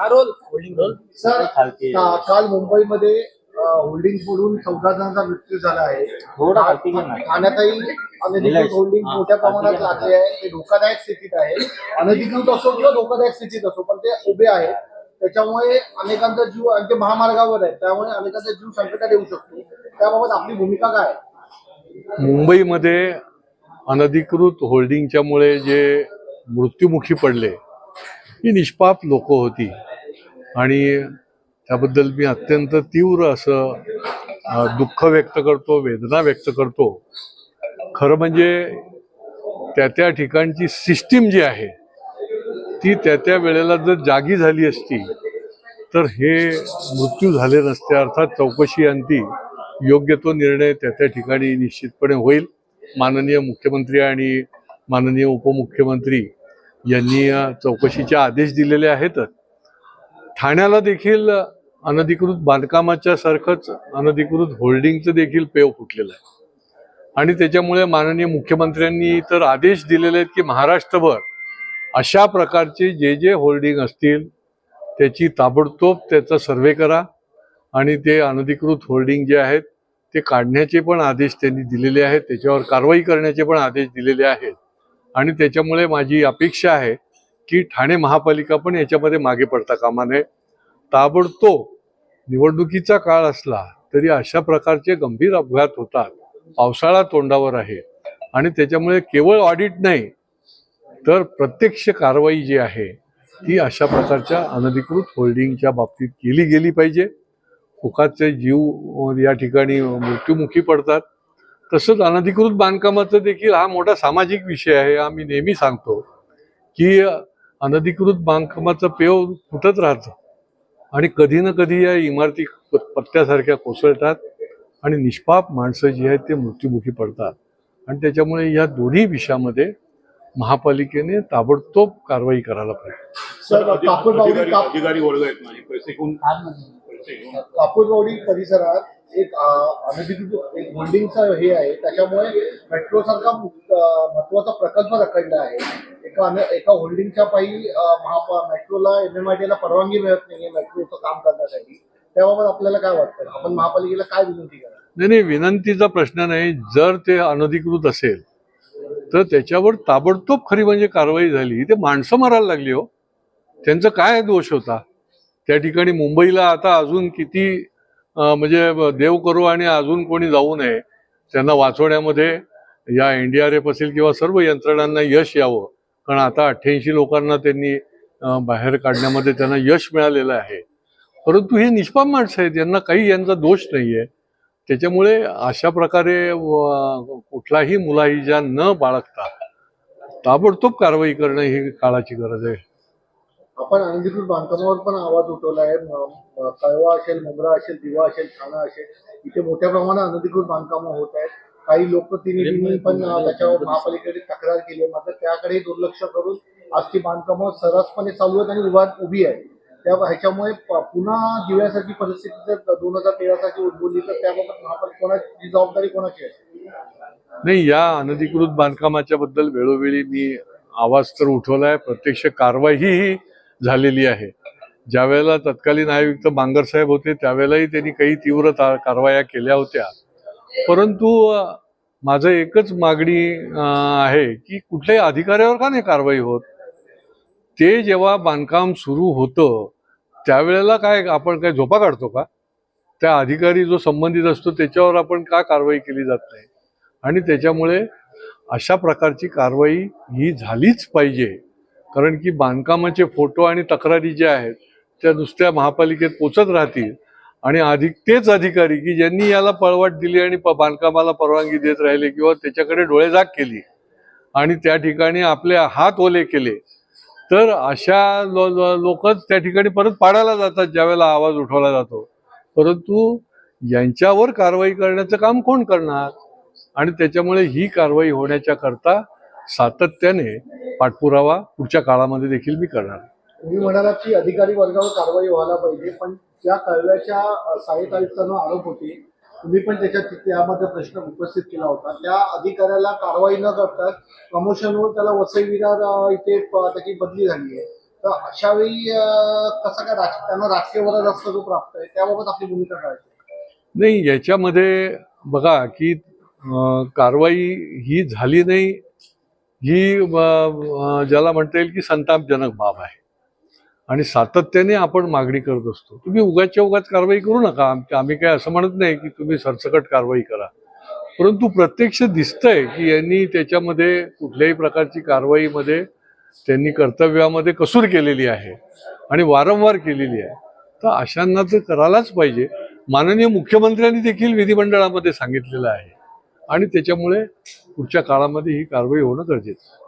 हा role sir का- काल मुंबईमध्ये होल्डिंग फोडून चौदा जणांचा मृत्यू झाला आहे. थोडं खालती. ठाण्यातही अनधिकृत होल्डिंग हा, मोठ्या प्रमाणात. लागले आहे. ते धोकादायक स्थितीत आहे. अनधिकृत असो किंवा धोकादायक स्थितीत असो पण ते उभे आहेत. त्याच्यामुळे अनेकांचा जीव आणि ते महामार्गावर आहे त्यामुळे अनेकांचा जीव संकटात येऊ शकतो. त्याबाबत आपली भूमिका काय? मुंबईमध्ये अनधिकृत होल्डिंगच्यामुळे जे मृत्युमुखी पडले ही निष्पाप लोक होती. आणि त्याबद्दल मी अत्यंत तीव्र असं दुःख व्यक्त करतो वेदना व्यक्त करतो. खरं म्हणजे त्या त्या ठिकाणची सिस्टीम जी आहे ती त्या त्या वेळेला जर जागी झाली असती तर हे मृत्यू झाले नसते अर्थात चौकशी अंती योग्य तो निर्णय त्या त्या ठिकाणी निश्चितपणे होईल. माननीय मुख्यमंत्री आणि माननीय उपमुख्यमंत्री यांनी चौकशीचे आदेश दिलेले आहेतच. ठाण्याला देखील अनधिकृत बांधकामाच्या सारखंच अनधिकृत होल्डिंगचं देखील पेव फुटलेलं आहे. आणि त्याच्यामुळे माननीय मुख्यमंत्र्यांनी तर आदेश दिलेले आहेत की महाराष्ट्रभर अशा प्रकारचे जे जे होल्डिंग असतील त्याची ताबडतोब त्याचा सर्वे करा आणि ते अनधिकृत होल्डिंग जे आहेत ते काढण्याचे पण आदेश त्यांनी दिलेले आहेत त्याच्यावर कारवाई करण्याचे पण आदेश दिलेले आहेत. आणि त्याच्यामुळे माझी अपेक्षा आहे की ठाणे महापालिका पण याच्यामध्ये मागे पडता कामा नये. ताबडतोब निवडणुकीचा काळ असला तरी अशा प्रकारचे गंभीर अपघात होतात. पावसाळा तोंडावर आहे. आणि त्याच्यामुळे केवळ ऑडिट नाही तर प्रत्यक्ष कारवाई जी आहे ती अशा प्रकारच्या अनधिकृत होल्डिंगच्या बाबतीत केली गेली पाहिजे. फुकाचे जीव या ठिकाणी मृत्युमुखी पडतात. तसंच अनधिकृत बांधकामाचं देखील हा मोठा सामाजिक विषय आहे. आम्ही नेहमी सांगतो की अनधिकृत बांधकामाचं पेव फुटत राहतं. आणि कधी ना कधी या इमारती पत्त्यासारख्या कोसळतात आणि निष्पाप माणसं जी आहेत ते मृत्युमुखी पडतात. आणि त्याच्यामुळे या दोन्ही विषयामध्ये महापालिकेने ताबडतोब कारवाई करायला पाहिजे. कापूरवाडी परिसरात एक अनधिकृत एक होल्डिंगचं हे आहे. त्याच्यामुळे मेट्रो सारखा महत्त्वाचा प्रकल्प रखडला आहे. एका अन- एका होल्डिंगच्या पायी महापा मेट्रोला एम एम आय ला परवानगी मिळत नाहीये मेट्रोचं काम करण्यासाठी. त्याबाबत आपल्याला काय वाटतं? आपण महापालिकेला काय विनंती करा नाही नाही विनंतीचा प्रश्न नाही. जर ते अनधिकृत असेल तर त्याच्यावर ताबडतोब खरी म्हणजे कारवाई झाली. ते माणसं मारायला लागली हो. त्यांचं काय दोष होता? त्या ठिकाणी मुंबईला आता अजून किती म्हणजे देव करू आणि अजून कोणी जाऊ नये त्यांना वाचवण्यामध्ये या एन डी आर एफ असेल किंवा सर्व यंत्रणांना यश यावं. कारण आता अठ्ठ्याऐंशी लोकांना त्यांनी बाहेर काढण्यामध्ये त्यांना यश मिळालेलं आहे. परंतु हे निष्पाप माणसं आहेत यांना काही यांचा दोष नाही आहे त्याच्यामुळे अशा प्रकारे कुठलाही मुलाही ज्या न बाळगता ताबडतोब कारवाई करणं ही काळाची गरज आहे. आपण अनधिकृत बांधकामावर पण आवाज उठवला आहे. कळवा असेल मुंब्रा असेल दिवा असेल ठाणा असेल इथे मोठ्या प्रमाणात अनधिकृत बांधकामं होत आहेत. काही लोकप्रतिनिधींनी पण त्याच्यावर महापालिकेने तक्रार केली आहे. मात्र त्याकडे दुर्लक्ष करून आज ती बांधकामं सरसपणे चालू आहेत आणि उभा उभी आहे त्या ह्याच्यामुळे पुन्हा दिव्यासारखी परिस्थिती जर दोन हजार तेरा साली उद्भवली तर त्याबाबत महापालिका कोणाची जबाबदारी कोणाची आहे? नाही या अनधिकृत बांधकामाच्या बद्दल वेळोवेळी मी आवाज तर उठवलाय. प्रत्यक्ष कारवाईही झालेली आहे. ज्यावेळेला तत्कालीन आयुक्त बांगर साहेब होते त्यावेळेलाही त्यांनी काही तीव्र ता- कारवाया केल्या होत्या. परंतु माझं एकच मागणी आहे की कुठल्याही अधिकाऱ्यावर का नाही कारवाई होत? ते जेव्हा बांधकाम सुरू होतं त्यावेळेला काय आपण काय झोपा काढतो का? त्या अधिकारी जो संबंधित असतो त्याच्यावर आपण का कारवाई केली जात नाही? आणि त्याच्यामुळे अशा प्रकारची कारवाई ही झालीच पाहिजे. कारण की बांधकामाचे फोटो आणि तक्रारी ज्या आहेत त्या नुसत्या महापालिकेत पोचत राहतील. आणि अधिक तेच अधिकारी की ज्यांनी याला पळवाट दिली आणि प- बांधकामाला परवानगी देत राहिले किंवा त्याच्याकडे डोळेझाक केली आणि त्या ठिकाणी आपले हात ओले केले तर अशा लो लो- लोकच त्या ठिकाणी परत पाडायला जातात ज्यावेळेला आवाज उठवला जातो. परंतु यांच्यावर कारवाई करण्याचं काम कोण करणार? आणि त्याच्यामुळे ही कारवाई होण्याच्या करता सातत्याने पाठपुरावा पुढच्या काळामध्ये देखील मी करणार. तुम्ही म्हणालात की अधिकारी वर्गावर कारवाई व्हायला पाहिजे पण ज्या कळव्याच्या अ, सहाय्यक आयुक्तांवर आरोप होते. तुम्ही पण त्याच्यात त्यामध्ये प्रश्न उपस्थित केला होता. त्या अधिकाऱ्याला कारवाई न करता प्रमोशनवर त्याला वसई विरार अ, इथे त्याची बदली झाली आहे. तर अशा वेळी कसं काय राज त्यांना राजकीय वरदहस्त जो प्राप्त आहे त्याबाबत आपली भूमिका काय? नाही याच्यामध्ये बघा की कारवाई ही झाली नाही ही ज्याला म्हणता येईल की संतापजनक बाब आहे. आणि सातत्याने आपण मागणी करत असतो. तुम्ही उगाच्या उगाच कारवाई करू नका. आमच्या आम्ही काय असं म्हणत नाही की तुम्ही सरसकट कारवाई करा. परंतु प्रत्यक्ष दिसतंय की यांनी त्याच्यामध्ये कुठल्याही प्रकारची कारवाईमध्ये त्यांनी कर्तव्यामध्ये कसूर केलेली आहे आणि वारंवार केलेली आहे. तर अशांना तर करायलाच पाहिजे. माननीय मुख्यमंत्र्यांनी देखील विधिमंडळामध्ये सांगितलेलं आहे. आणि त्याच्यामुळे पुढच्या काळामध्ये ही कारवाई होणं गरजेचं आहे.